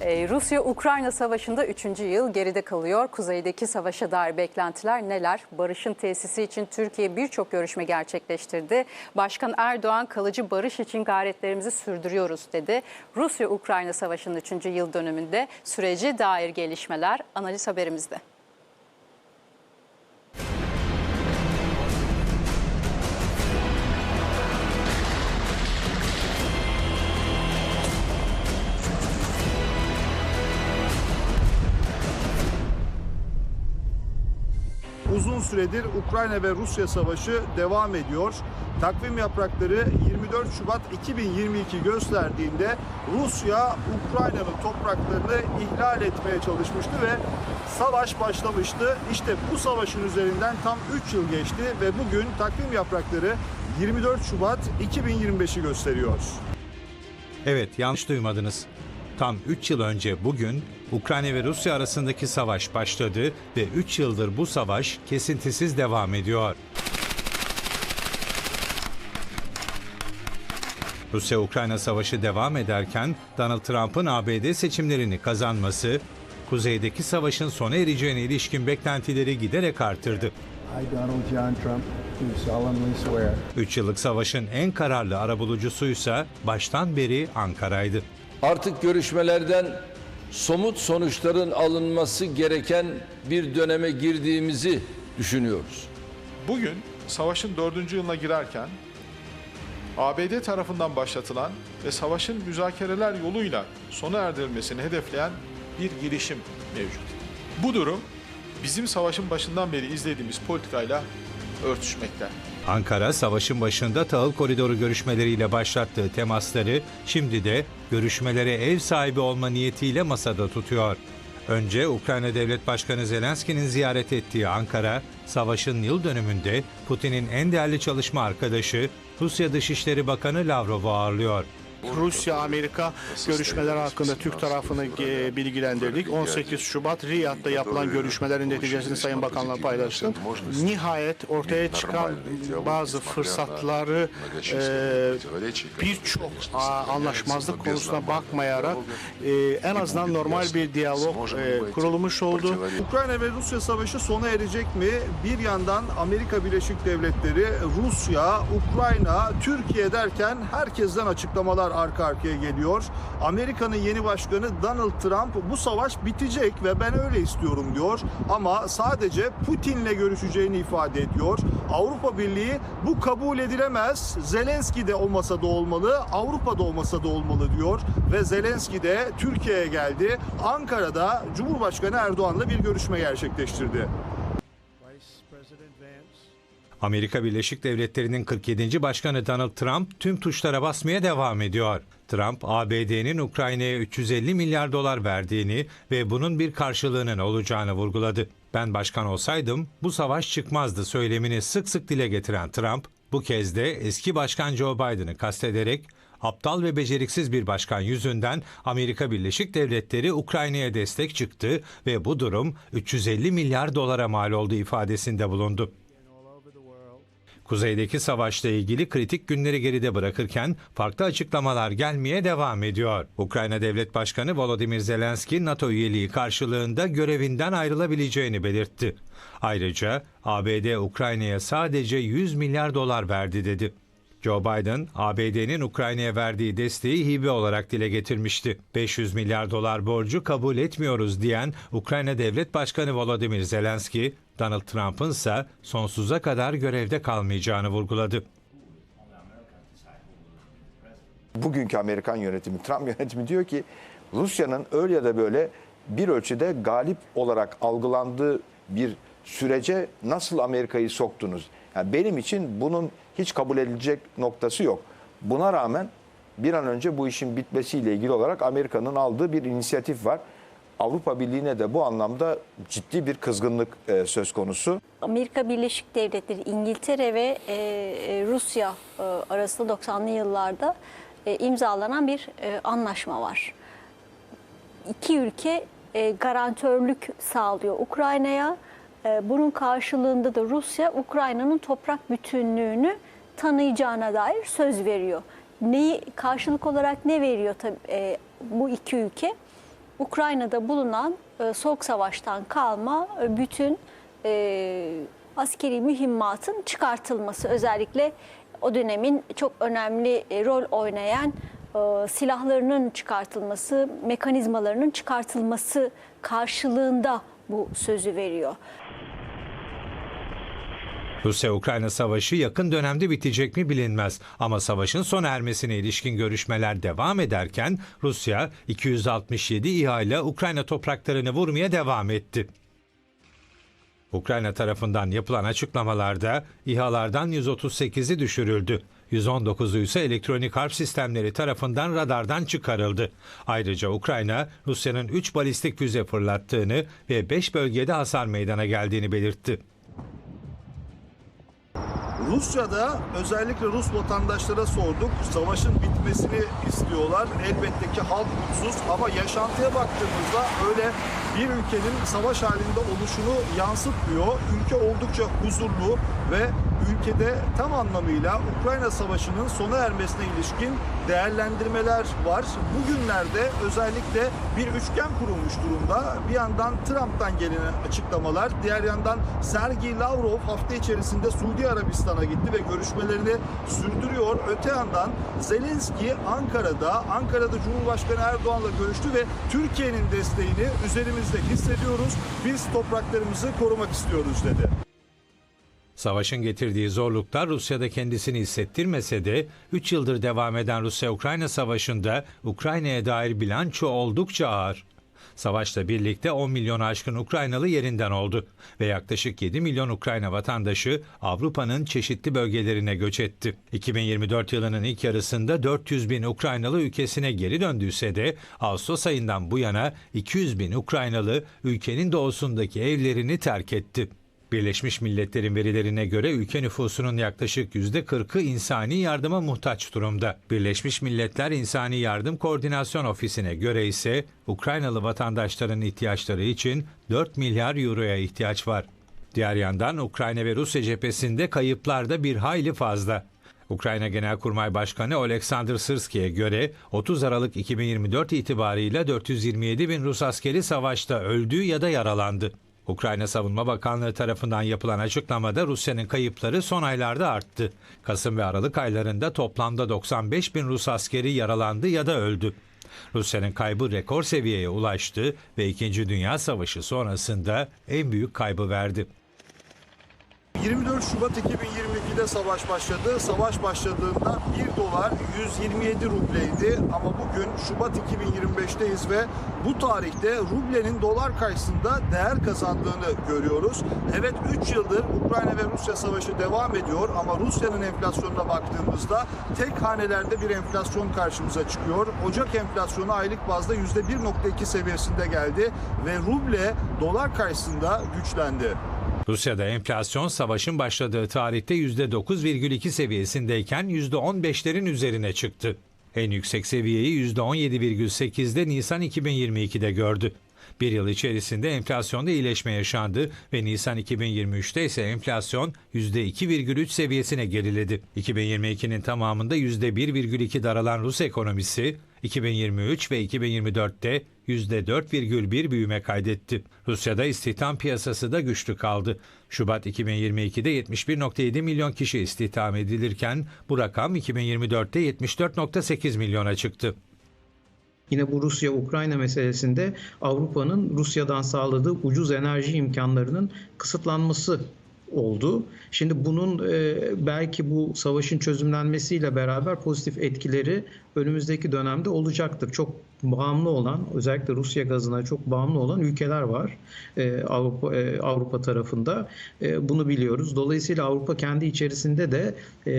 Ee, Rusya-Ukrayna savaşında 3. yıl geride kalıyor. Kuzeydeki savaşa dair beklentiler neler? Barışın tesisi için Türkiye birçok görüşme gerçekleştirdi. Başkan Erdoğan kalıcı barış için gayretlerimizi sürdürüyoruz dedi. Rusya-Ukrayna savaşının 3. yıl dönümünde sürece dair gelişmeler analiz haberimizde. Süredir Ukrayna ve Rusya savaşı devam ediyor. Takvim yaprakları 24 Şubat 2022 gösterdiğinde Rusya Ukrayna'nın topraklarını ihlal etmeye çalışmıştı ve savaş başlamıştı. İşte bu savaşın üzerinden tam 3 yıl geçti ve bugün takvim yaprakları 24 Şubat 2025'i gösteriyor. Evet yanlış duymadınız. Tam 3 yıl önce bugün Ukrayna ve Rusya arasındaki savaş başladı ve 3 yıldır bu savaş kesintisiz devam ediyor. Rusya-Ukrayna savaşı devam ederken Donald Trump'ın ABD seçimlerini kazanması, kuzeydeki savaşın sona ereceğine ilişkin beklentileri giderek artırdı. I, Donald John Trump, do solemnly swear 3 yıllık savaşın en kararlı arabulucusuysa baştan beri Ankara'ydı. Artık görüşmelerden somut sonuçların alınması gereken bir döneme girdiğimizi düşünüyoruz. Bugün savaşın dördüncü yılına girerken ABD tarafından başlatılan ve savaşın müzakereler yoluyla sona erdirilmesini hedefleyen bir girişim mevcut. Bu durum bizim savaşın başından beri izlediğimiz politikayla örtüşmekte. Ankara savaşın başında tahıl koridoru görüşmeleriyle başlattığı temasları şimdi de görüşmelere ev sahibi olma niyetiyle masada tutuyor. Önce Ukrayna Devlet Başkanı Zelenski'nin ziyaret ettiği Ankara, savaşın yıl dönümünde Putin'in en değerli çalışma arkadaşı Rusya Dışişleri Bakanı Lavrov'u ağırlıyor. Rusya-Amerika görüşmeler hakkında Türk tarafını e, bilgilendirdik. 18 Şubat Riyad'da yapılan görüşmelerin neticesini Sayın Bakan'la paylaştım. Nihayet ortaya çıkan bazı fırsatları e, birçok anlaşmazlık konusuna bakmayarak e, en azından normal bir diyalog kurulmuş oldu. Ukrayna ve Rusya savaşı sona erecek mi? Bir yandan Amerika Birleşik Devletleri, Rusya, Ukrayna, Türkiye derken herkesten açıklamalar arka arkaya geliyor. Amerika'nın yeni başkanı Donald Trump bu savaş bitecek ve ben öyle istiyorum diyor. Ama sadece Putin'le görüşeceğini ifade ediyor. Avrupa Birliği bu kabul edilemez. Zelenski de o masada olmalı, Avrupa'da o masada olmalı diyor. Ve Zelenski de Türkiye'ye geldi. Ankara'da Cumhurbaşkanı Erdoğan'la bir görüşme gerçekleştirdi. Amerika Birleşik Devletleri'nin 47. Başkanı Donald Trump tüm tuşlara basmaya devam ediyor. Trump, ABD'nin Ukrayna'ya 350 milyar dolar verdiğini ve bunun bir karşılığının olacağını vurguladı. Ben başkan olsaydım bu savaş çıkmazdı söylemini sık sık dile getiren Trump, bu kez de eski başkan Joe Biden'ı kastederek aptal ve beceriksiz bir başkan yüzünden Amerika Birleşik Devletleri Ukrayna'ya destek çıktı ve bu durum 350 milyar dolara mal oldu ifadesinde bulundu. Kuzeydeki savaşla ilgili kritik günleri geride bırakırken farklı açıklamalar gelmeye devam ediyor. Ukrayna Devlet Başkanı Volodymyr Zelenski NATO üyeliği karşılığında görevinden ayrılabileceğini belirtti. Ayrıca ABD Ukrayna'ya sadece 100 milyar dolar verdi dedi. Joe Biden, ABD'nin Ukrayna'ya verdiği desteği hibe olarak dile getirmişti. 500 milyar dolar borcu kabul etmiyoruz diyen Ukrayna Devlet Başkanı Volodymyr Zelenski, Donald Trump'ın ise sonsuza kadar görevde kalmayacağını vurguladı. bugünkü Amerikan yönetimi, Trump yönetimi diyor ki Rusya'nın öyle ya da böyle bir ölçüde galip olarak algılandığı bir sürece nasıl Amerika'yı soktunuz? Yani benim için bunun hiç kabul edilecek noktası yok. Buna rağmen bir an önce bu işin bitmesiyle ilgili olarak Amerika'nın aldığı bir inisiyatif var. Avrupa Birliği'ne de bu anlamda ciddi bir kızgınlık e, söz konusu. Amerika Birleşik Devletleri, İngiltere ve e, e, Rusya arasında 90'lı yıllarda imzalanan bir anlaşma var. İki ülke e, garantörlük sağlıyor Ukrayna'ya. Bunun karşılığında da Rusya Ukrayna'nın toprak bütünlüğünü tanıyacağına dair söz veriyor. Neyi karşılık olarak ne veriyor tabii e, bu iki ülke? Ukrayna'da bulunan e, Soğuk Savaş'tan kalma e, bütün e, askeri mühimmatın çıkartılması özellikle o dönemin çok önemli e, rol oynayan e, silahlarının çıkartılması, mekanizmalarının çıkartılması karşılığında bu sözü veriyor. Rusya-Ukrayna savaşı yakın dönemde bitecek mi bilinmez ama savaşın sona ermesine ilişkin görüşmeler devam ederken Rusya 267 İHA ile Ukrayna topraklarını vurmaya devam etti. Ukrayna tarafından yapılan açıklamalarda İHA'lardan 138'i düşürüldü. 119'u ise elektronik harp sistemleri tarafından radardan çıkarıldı. Ayrıca Ukrayna, Rusya'nın 3 balistik füze fırlattığını ve 5 bölgede hasar meydana geldiğini belirtti. Rusya'da özellikle Rus vatandaşlara sorduk. Savaşın bitmesini istiyorlar. Elbette ki halk mutsuz ama yaşantıya baktığımızda öyle bir ülkenin savaş halinde oluşunu yansıtmıyor. Ülke oldukça huzurlu ve ülkede tam anlamıyla Ukrayna Savaşı'nın sona ermesine ilişkin değerlendirmeler var. Bugünlerde özellikle bir üçgen kurulmuş durumda. Bir yandan Trump'tan gelen açıklamalar, diğer yandan Sergey Lavrov hafta içerisinde Suudi Arabistan'a gitti ve görüşmelerini sürdürüyor. Öte yandan Zelenski Ankara'da, Ankara'da Cumhurbaşkanı Erdoğan'la görüştü ve Türkiye'nin desteğini üzerimizde hissediyoruz. Biz topraklarımızı korumak istiyoruz dedi. Savaşın getirdiği zorluklar Rusya'da kendisini hissettirmese de 3 yıldır devam eden Rusya-Ukrayna savaşında Ukrayna'ya dair bilanço oldukça ağır. Savaşla birlikte 10 milyon aşkın Ukraynalı yerinden oldu ve yaklaşık 7 milyon Ukrayna vatandaşı Avrupa'nın çeşitli bölgelerine göç etti. 2024 yılının ilk yarısında 400 bin Ukraynalı ülkesine geri döndüyse de Ağustos ayından bu yana 200 bin Ukraynalı ülkenin doğusundaki evlerini terk etti. Birleşmiş Milletler'in verilerine göre ülke nüfusunun yaklaşık %40'ı insani yardıma muhtaç durumda. Birleşmiş Milletler İnsani Yardım Koordinasyon Ofisi'ne göre ise Ukraynalı vatandaşların ihtiyaçları için 4 milyar euroya ihtiyaç var. Diğer yandan Ukrayna ve Rusya cephesinde kayıplar da bir hayli fazla. Ukrayna Genelkurmay Başkanı Oleksandr Sırski'ye göre 30 Aralık 2024 itibarıyla 427 bin Rus askeri savaşta öldü ya da yaralandı. Ukrayna Savunma Bakanlığı tarafından yapılan açıklamada Rusya'nın kayıpları son aylarda arttı. Kasım ve Aralık aylarında toplamda 95 bin Rus askeri yaralandı ya da öldü. Rusya'nın kaybı rekor seviyeye ulaştı ve 2. Dünya Savaşı sonrasında en büyük kaybı verdi. 24 Şubat 2022'de savaş başladı. Savaş başladığında 1 dolar 127 rubleydi ama bugün Şubat 2025'teyiz ve bu tarihte rublenin dolar karşısında değer kazandığını görüyoruz. Evet 3 yıldır Ukrayna ve Rusya savaşı devam ediyor ama Rusya'nın enflasyonuna baktığımızda tek hanelerde bir enflasyon karşımıza çıkıyor. Ocak enflasyonu aylık bazda %1.2 seviyesinde geldi ve ruble dolar karşısında güçlendi. Rusya'da enflasyon savaşın başladığı tarihte %9,2 seviyesindeyken %15'lerin üzerine çıktı. En yüksek seviyeyi %17,8'de Nisan 2022'de gördü. Bir yıl içerisinde enflasyonda iyileşme yaşandı ve Nisan 2023'te ise enflasyon %2,3 seviyesine geriledi. 2022'nin tamamında %1,2 daralan Rus ekonomisi 2023 ve 2024'te %4,1 büyüme kaydetti. Rusya'da istihdam piyasası da güçlü kaldı. Şubat 2022'de 71.7 milyon kişi istihdam edilirken bu rakam 2024'te 74.8 milyona çıktı. Yine bu Rusya-Ukrayna meselesinde Avrupa'nın Rusya'dan sağladığı ucuz enerji imkanlarının kısıtlanması oldu. Şimdi bunun e, belki bu savaşın çözümlenmesiyle beraber pozitif etkileri önümüzdeki dönemde olacaktır. Çok bağımlı olan, özellikle Rusya gazına çok bağımlı olan ülkeler var e, Avrupa e, Avrupa tarafında. E, bunu biliyoruz. Dolayısıyla Avrupa kendi içerisinde de e,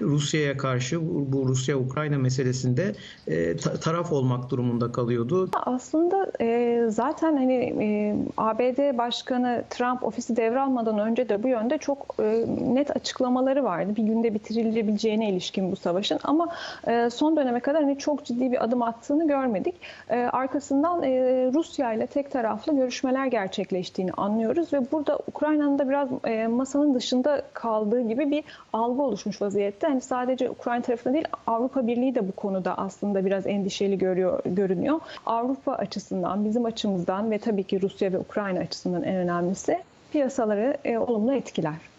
Rusya'ya karşı bu Rusya-Ukrayna meselesinde e, ta- taraf olmak durumunda kalıyordu. Aslında e, zaten hani e, ABD Başkanı Trump ofisi devralmadan önce de bu yönde çok e, net açıklamaları vardı. Bir günde bitirilebileceğine ilişkin bu savaşın ama e, son döneme kadar hani çok ciddi bir adım attığını görmedik. Görmedik. E, arkasından e, Rusya ile tek taraflı görüşmeler gerçekleştiğini anlıyoruz ve burada Ukrayna'nın da biraz e, masanın dışında kaldığı gibi bir algı oluşmuş vaziyette. Hani sadece Ukrayna tarafında değil Avrupa Birliği de bu konuda aslında biraz endişeli görüyor görünüyor. Avrupa açısından, bizim açımızdan ve tabii ki Rusya ve Ukrayna açısından en önemlisi piyasaları e, olumlu etkiler.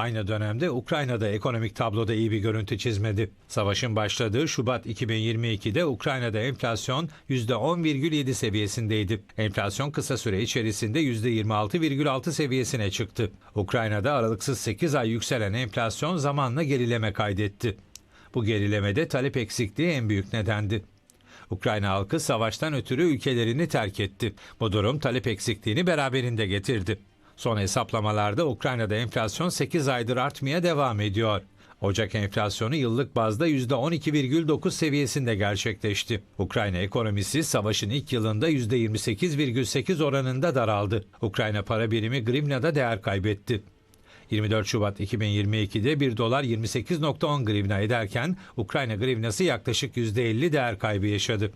Aynı dönemde Ukrayna'da ekonomik tabloda iyi bir görüntü çizmedi. Savaşın başladığı Şubat 2022'de Ukrayna'da enflasyon %10,7 seviyesindeydi. Enflasyon kısa süre içerisinde %26,6 seviyesine çıktı. Ukrayna'da aralıksız 8 ay yükselen enflasyon zamanla gerileme kaydetti. Bu gerilemede talep eksikliği en büyük nedendi. Ukrayna halkı savaştan ötürü ülkelerini terk etti. Bu durum talep eksikliğini beraberinde getirdi. Son hesaplamalarda Ukrayna'da enflasyon 8 aydır artmaya devam ediyor. Ocak enflasyonu yıllık bazda %12,9 seviyesinde gerçekleşti. Ukrayna ekonomisi savaşın ilk yılında %28,8 oranında daraldı. Ukrayna para birimi grivnada değer kaybetti. 24 Şubat 2022'de 1 dolar 28.10 grivna ederken Ukrayna grivnası yaklaşık %50 değer kaybı yaşadı.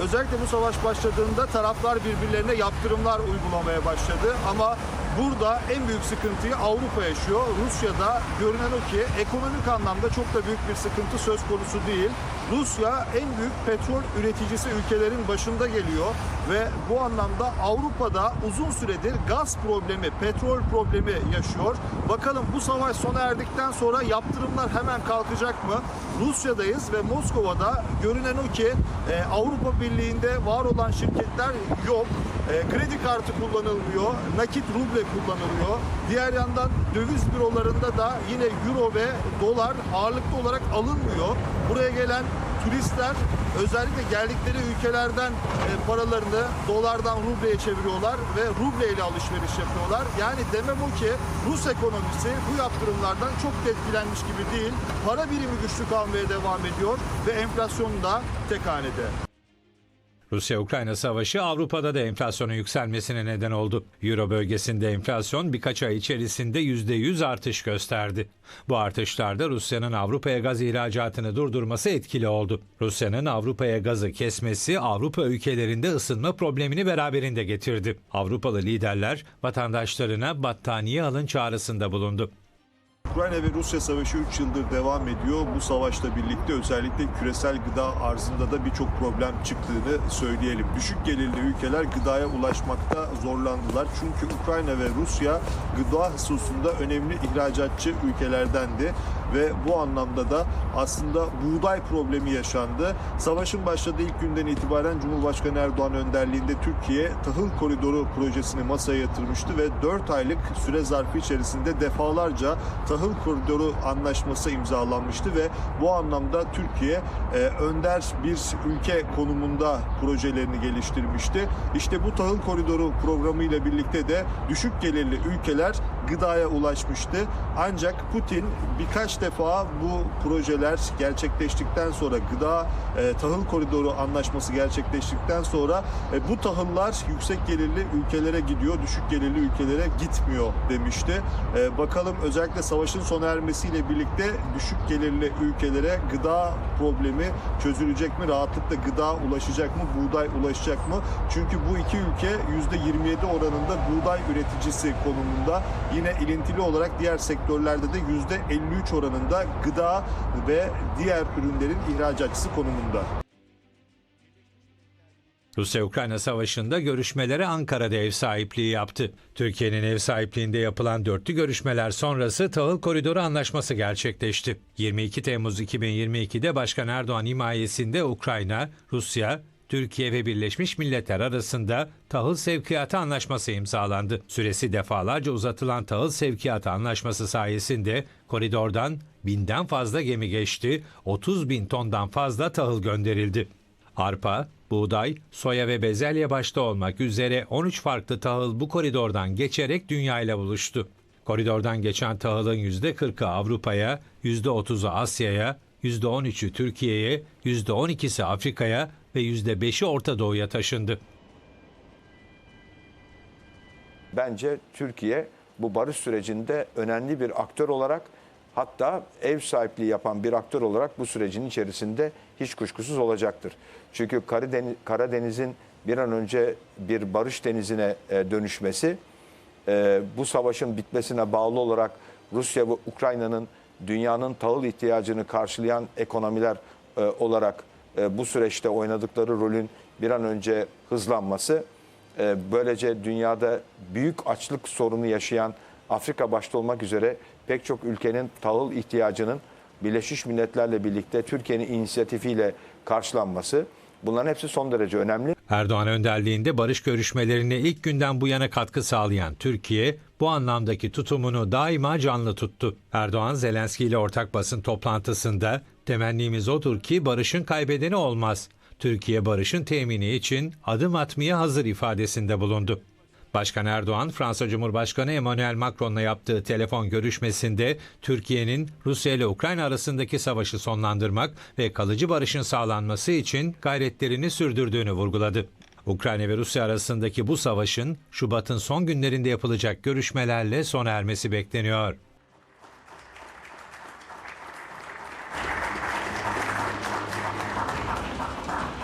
Özellikle bu savaş başladığında taraflar birbirlerine yaptırımlar uygulamaya başladı ama burada en büyük sıkıntıyı Avrupa yaşıyor. Rusya'da görünen o ki ekonomik anlamda çok da büyük bir sıkıntı söz konusu değil. Rusya en büyük petrol üreticisi ülkelerin başında geliyor ve bu anlamda Avrupa'da uzun süredir gaz problemi, petrol problemi yaşıyor. Bakalım bu savaş sona erdikten sonra yaptırımlar hemen kalkacak mı? Rusya'dayız ve Moskova'da görünen o ki e, Avrupa Birliği'nde var olan şirketler yok. E, kredi kartı kullanılmıyor, nakit ruble kullanılıyor. Diğer yandan döviz bürolarında da yine euro ve dolar ağırlıklı olarak alınmıyor. Buraya gelen turistler özellikle geldikleri ülkelerden e, paralarını dolardan rubleye çeviriyorlar ve ruble ile alışveriş yapıyorlar. Yani demem o ki Rus ekonomisi bu yaptırımlardan çok etkilenmiş gibi değil. Para birimi güçlü kalmaya devam ediyor ve enflasyon da tek hanede. Rusya-Ukrayna savaşı Avrupa'da da enflasyonun yükselmesine neden oldu. Euro bölgesinde enflasyon birkaç ay içerisinde %100 artış gösterdi. Bu artışlarda Rusya'nın Avrupa'ya gaz ihracatını durdurması etkili oldu. Rusya'nın Avrupa'ya gazı kesmesi Avrupa ülkelerinde ısınma problemini beraberinde getirdi. Avrupalı liderler vatandaşlarına battaniye alın çağrısında bulundu. Ukrayna ve Rusya savaşı 3 yıldır devam ediyor. Bu savaşla birlikte özellikle küresel gıda arzında da birçok problem çıktığını söyleyelim. Düşük gelirli ülkeler gıdaya ulaşmakta zorlandılar. Çünkü Ukrayna ve Rusya gıda hususunda önemli ihracatçı ülkelerdendi ve bu anlamda da aslında buğday problemi yaşandı. Savaşın başladığı ilk günden itibaren Cumhurbaşkanı Erdoğan önderliğinde Türkiye tahıl koridoru projesini masaya yatırmıştı ve 4 aylık süre zarfı içerisinde defalarca tahıl koridoru anlaşması imzalanmıştı ve bu anlamda Türkiye e, önder bir ülke konumunda projelerini geliştirmişti. İşte bu tahıl koridoru programı ile birlikte de düşük gelirli ülkeler gıdaya ulaşmıştı. Ancak Putin birkaç defa bu projeler gerçekleştikten sonra gıda e, tahıl koridoru anlaşması gerçekleştikten sonra e, bu tahıllar yüksek gelirli ülkelere gidiyor, düşük gelirli ülkelere gitmiyor demişti. E, bakalım özellikle savaşın sona ermesiyle birlikte düşük gelirli ülkelere gıda problemi çözülecek mi? Rahatlıkla gıda ulaşacak mı? Buğday ulaşacak mı? Çünkü bu iki ülke %27 oranında buğday üreticisi konumunda. Yine ilintili olarak diğer sektörlerde de %53 oranında gıda ve diğer ürünlerin ihracatçısı konumunda. Rusya-Ukrayna savaşında görüşmelere Ankara'da ev sahipliği yaptı. Türkiye'nin ev sahipliğinde yapılan dörtlü görüşmeler sonrası tahıl koridoru anlaşması gerçekleşti. 22 Temmuz 2022'de Başkan Erdoğan himayesinde Ukrayna, Rusya, Türkiye ve Birleşmiş Milletler arasında tahıl sevkiyatı anlaşması imzalandı. Süresi defalarca uzatılan tahıl sevkiyatı anlaşması sayesinde koridordan binden fazla gemi geçti, 30 bin tondan fazla tahıl gönderildi. Arpa, buğday, soya ve bezelye başta olmak üzere 13 farklı tahıl bu koridordan geçerek dünya ile buluştu. Koridordan geçen tahılın %40'ı Avrupa'ya, %30'u Asya'ya, %13'ü Türkiye'ye, %12'si Afrika'ya ve %5'i Orta Doğu'ya taşındı. Bence Türkiye bu barış sürecinde önemli bir aktör olarak hatta ev sahipliği yapan bir aktör olarak bu sürecin içerisinde hiç kuşkusuz olacaktır. Çünkü Karadeniz, Karadeniz'in bir an önce bir barış denizine e, dönüşmesi, e, bu savaşın bitmesine bağlı olarak Rusya ve Ukrayna'nın dünyanın tahıl ihtiyacını karşılayan ekonomiler e, olarak bu süreçte oynadıkları rolün bir an önce hızlanması, böylece dünyada büyük açlık sorunu yaşayan Afrika başta olmak üzere pek çok ülkenin tahıl ihtiyacının Birleşmiş Milletler'le birlikte Türkiye'nin inisiyatifiyle karşılanması bunların hepsi son derece önemli. Erdoğan önderliğinde barış görüşmelerine ilk günden bu yana katkı sağlayan Türkiye bu anlamdaki tutumunu daima canlı tuttu. Erdoğan Zelenski ile ortak basın toplantısında temennimiz odur ki barışın kaybedeni olmaz. Türkiye barışın temini için adım atmaya hazır ifadesinde bulundu. Başkan Erdoğan, Fransa Cumhurbaşkanı Emmanuel Macron'la yaptığı telefon görüşmesinde Türkiye'nin Rusya ile Ukrayna arasındaki savaşı sonlandırmak ve kalıcı barışın sağlanması için gayretlerini sürdürdüğünü vurguladı. Ukrayna ve Rusya arasındaki bu savaşın Şubat'ın son günlerinde yapılacak görüşmelerle sona ermesi bekleniyor.